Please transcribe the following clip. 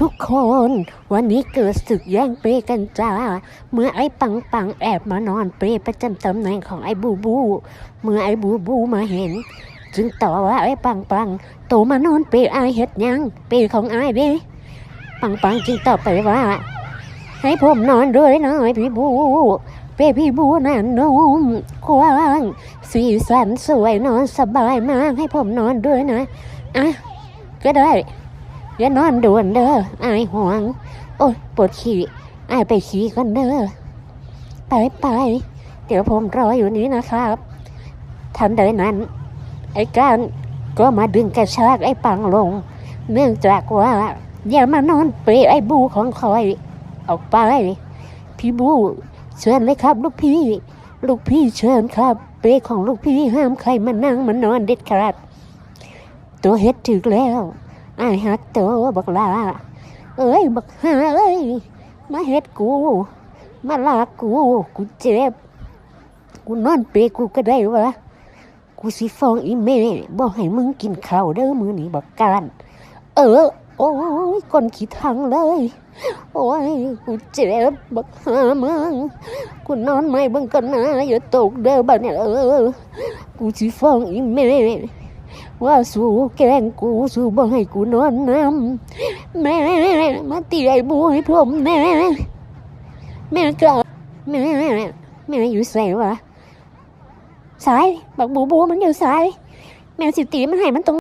ทุกคน วันนี้เกิดศึกแย่งเปรกันจ้า เมื่อไอ้ปังปังแอบมานอนเปรประจำตำแหน่งของไอ้บูบู เมื่อไอ้บูบูมาเห็น จึงต่อว่าไอ้ปังปังโตมานอนเปรอายเฮ็ดยังเปรของไอายเด้ปังปังจึงตอบไปว่า ให้ผมนอนด้วยหน่อยพี่บูเป้พี่บูน่ะนุ่มกว้างสีสันสวยนอนสบายมากให้ผมนอนด้วยนะอะก็ได้ อย่านอนด่วนเด้ออายห่วง โอ้ยปวดขี้อายไปขี้กันเด้อไปไปเดี๋ยวผมรออยู่นี้นะครับทันใดนั้น ไอ้ก้ารก็มาดึงกระชากไอ้ปังลง เนื่องจากว่าอย่ามานอนเปรย์ไอ้บูของคอย ออกไป พี่บูเชิญเลยครับ ลูกพี่ ลูกพี่เชิญครับ เปรย์ของลูกพี่ห้ามใครมานั่งมานอนเด็ดขาดตัวเฮ็ดถึกแล้ว อ้ายฮักโตบักลาเอ้ยบักหาเอ้ยมาเฮ็ดกู มาลากกู กูเจ็บ กูนอนเปรกูก็ได้วะกูสิฟ้องอีเม่บอกให้มึงกินข้าวเด้อมือนี้บักการ เออ โอ้ยคนขี้ทังเลย โอ้ยกูเจ็บบักหามึงกูนอนไม่เบิ่งกันนะอย่าตกเด้อบัดเนี่ยเออ กูสิฟ้องอีเม่ ว่าสู้แกล้งกูสู้บ่ให้กูนอนน้ำแม่มาตีไอ้บูให้ผมแม่แม่กลับแม่แม่อยู่ใส่วะสายบักบูบูมันอยู่สาย แม่สิตีมันให้มันตรง